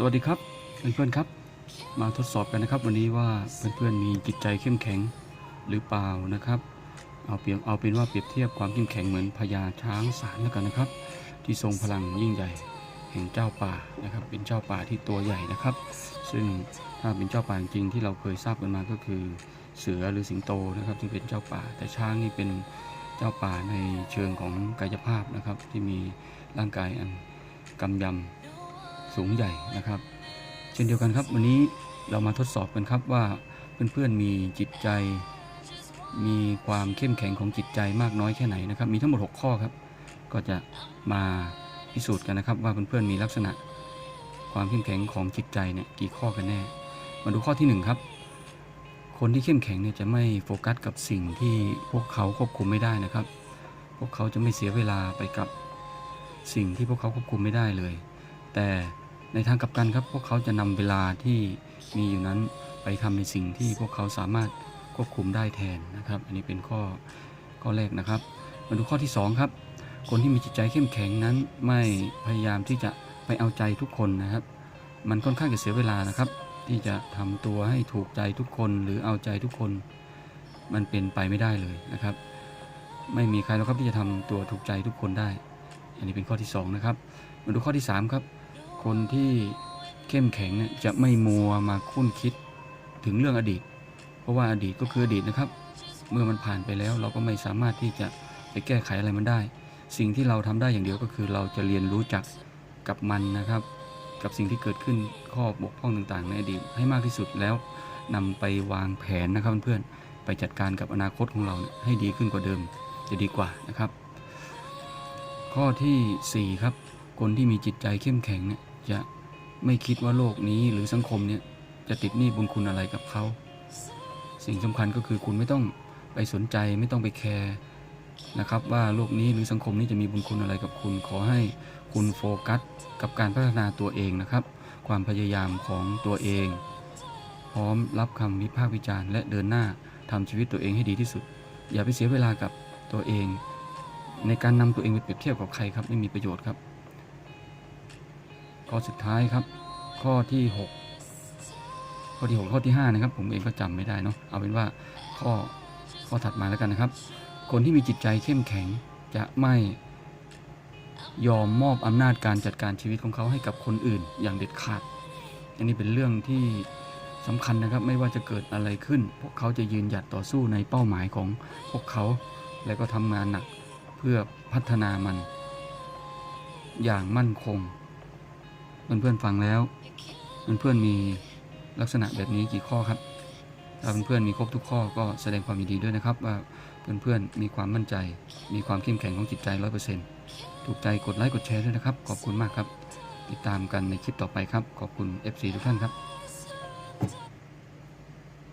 สวัสดีครับเพื่อนๆครับ มาทดสอบกันนะครับ วันนี้ว่าเพื่อนๆมีจิตใจเข้มแข็งหรือเปล่านะครับ เอาเปรียบเอาเป็นว่าเปรียบเทียบความเข้มแข็งเหมือนพญาช้างสารแล้วกันนะครับ ที่ทรงพลังยิ่งใหญ่แห่งเจ้าป่านะครับ เป็นเจ้าป่าที่ตัวใหญ่นะครับ ซึ่งถ้าเป็นเจ้าป่าจริงที่เราเคยทราบกันมาก็คือเสือหรือสิงโตนะครับที่เป็นเจ้าป่า แต่ช้างนี่เป็นเจ้าป่าในเชิงของกายภาพนะครับ ที่มีร่างกายอันกำยำ สูงใหญ่นะครับ เช่นเดียวกันครับ วันนี้เรามาทดสอบกันครับว่าเพื่อนๆมีจิตใจ มีความเข้มแข็งของจิตใจมากน้อยแค่ไหนนะครับ มีทั้งหมด 6 ข้อครับ ก็จะมาพิสูจน์กันนะครับ ว่าเพื่อนๆมีลักษณะความเข้มแข็งของจิตใจเนี่ยกี่ข้อกันแน่ มาดูข้อที่หนึ่งครับคนที่เข้มแข็งเนี่ยจะไม่โฟกัสกับสิ่งที่พวกเขาควบคุมไม่ได้นะครับ พวกเขาจะไม่เสียเวลาไปกับสิ่งที่พวกเขาควบคุมไม่ได้เลย แต่ในทางกลับกันครับพวกเขาจะนำเวลาที่มีอยู่นั้นไปทำในสิ่งที่พวกเขาสามารถควบคุมได้แทนนะครับ อันนี้เป็นข้อข้อแรกนะครับ มาดูข้อที่สองครับ คนที่มีจิตใจเข้มแข็งนั้นไม่พยายามที่จะไปเอาใจทุกคนนะครับ มันค่อนข้างจะเสียเวลานะครับ ที่จะทำตัวให้ถูกใจทุกคนหรือเอาใจทุกคน มันเป็นไปไม่ได้เลยนะครับ ไม่มีใครหรอกครับที่จะทำตัวถูกใจทุกคนได้ อันนี้เป็นข้อที่สองนะครับ มาดูข้อที่สามครับ คนที่เข้มแข็งเนี่ยจะไม่มัวมาคุ้นคิดถึงเรื่องอดีต เพราะว่าอดีตก็คืออดีตนะครับ เมื่อมันผ่านไปแล้วเราก็ไม่สามารถที่จะไปแก้ไขอะไรมันได้ สิ่งที่เราทำได้อย่างเดียวก็คือเราจะเรียนรู้จักกับมันนะครับ กับสิ่งที่เกิดขึ้นข้อบกพร่องต่างๆ ในอดีตให้มากที่สุดแล้วนำไปวางแผนนะครับเพื่อนๆไปจัดการกับอนาคตของเราให้ดีขึ้นกว่าเดิมจะดีกว่านะครับ ข้อทีสี่4 ครับ คนที่มีจิตใจเข้มแข็งเนี่ย จะไม่คิดว่าโลกนี้หรือสังคมเนี่ยจะติดหนี้บุญคุณอะไรกับเขา สิ่งสำคัญก็คือคุณไม่ต้องไปสนใจไม่ต้องไปแคร์นะครับว่าโลกนี้หรือสังคมนี้จะมีบุญคุณอะไรกับคุณ ขอให้คุณโฟกัสกับการพัฒนาตัวเองนะครับ ความพยายามของตัวเอง พร้อมรับคำวิพากษ์วิจารณ์และเดินหน้าทำชีวิตตัวเองให้ดีที่สุด อย่าไปเสียเวลากับตัวเอง ในการนำตัวเองไปเปรียบเทียบกับใครครับไม่มีประโยชน์ครับ ข้อสุดท้ายครับ ข้อที่ 6 ข้อที่ 6 ข้อที่ 5 นะครับ ผมเองก็จำไม่ได้เนาะเอาเป็นว่าข้อข้อถัดมาแล้วกันนะครับ คนที่มีจิตใจเข้มแข็งจะไม่ยอมมอบอำนาจการจัดการชีวิตของเขาให้กับคนอื่น อย่างเด็ดขาด อันนี้เป็นเรื่องที่สำคัญนะครับ ไม่ว่าจะเกิดอะไรขึ้น พวกเขาจะยืนหยัดต่อสู้ในเป้าหมายของพวกเขา และก็ทำงานหนักเพื่อพัฒนามัน อย่างมั่นคง เพื่อนๆฟังแล้วเพื่อนๆมีลักษณะแบบนี้กี่ข้อครับถ้าเพื่อนๆมีครบทุกข้อก็แสดงความยินดีด้วยนะครับ ว่าเพื่อนๆมีความมั่นใจ มีความเข้มแข็งของจิตใจร้อยเปอร์เซ็นต์ถูกใจกดไลค์กดแชร์ด้วยนะครับ ขอบคุณมากครับ ติดตามกันในคลิปต่อไปครับ ขอบคุณ FC ทุกท่านครับ